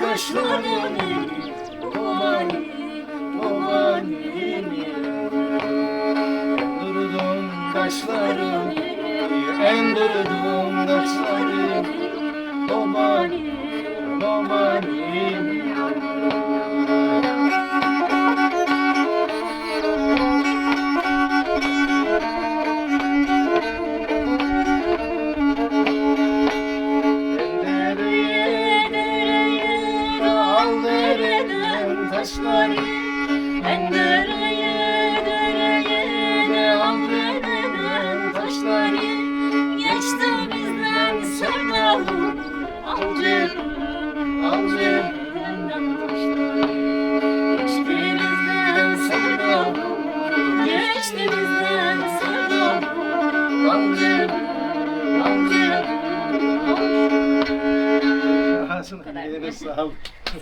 taşlarını Obani, obani Durudum kaşlarım En durudum kaşlarım Obani, obani taşları Ben dereye, dereye de amreden taşları. Geçti bizden sevdalım Amcım, amcım Geçti bizden sevdalım Geçti bizden sevdalım Amcım, amcım, amcım Ağzına eline sağlık.